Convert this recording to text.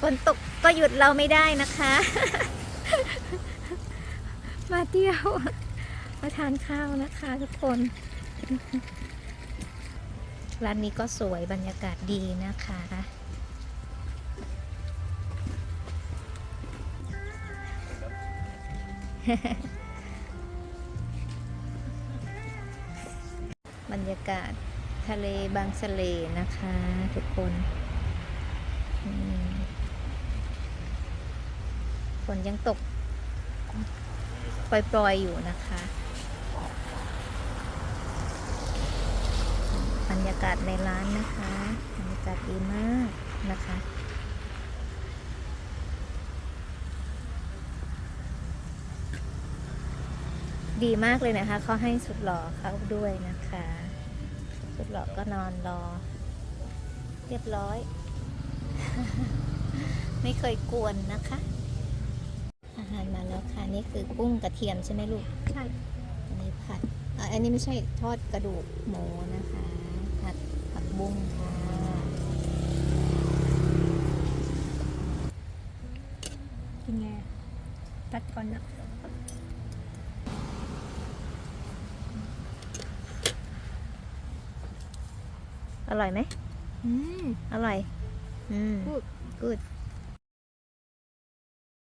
ฝนตกก็หยุดเราไม่ได้นะคะ มาเที่ยว มาทานข้าวนะคะทุกคน ร้านนี้ก็สวยบรรยากาศดีนะคะ บรรยากาศทะเลบางสะเลนะคะ ทุกคนอืมฝ นยังตก ปล่อยๆอยู่นะคะ บรรยากาศในร้านนะคะบรรยากาศดีมากนะคะดีมากเลยนะคะเขาให้สุดหล่อเข้าด้วยนะคะ สุดหล่อก็นอนรอ เรียบร้อย ไม่เคยกวนนะคะ หารมาแล้วค่ะ นี่คือกุ้งกระเทียมใช่ไหมลูก ใช่อันนี้ผัดอะอันนี้ไม่ใช่ทอดกระดูกหมูนะคะ ผัดผักบุ้งค่ะ กินไงตัดก่อนนะอร่อยไหมอืมอร่อย อืม พูดกูด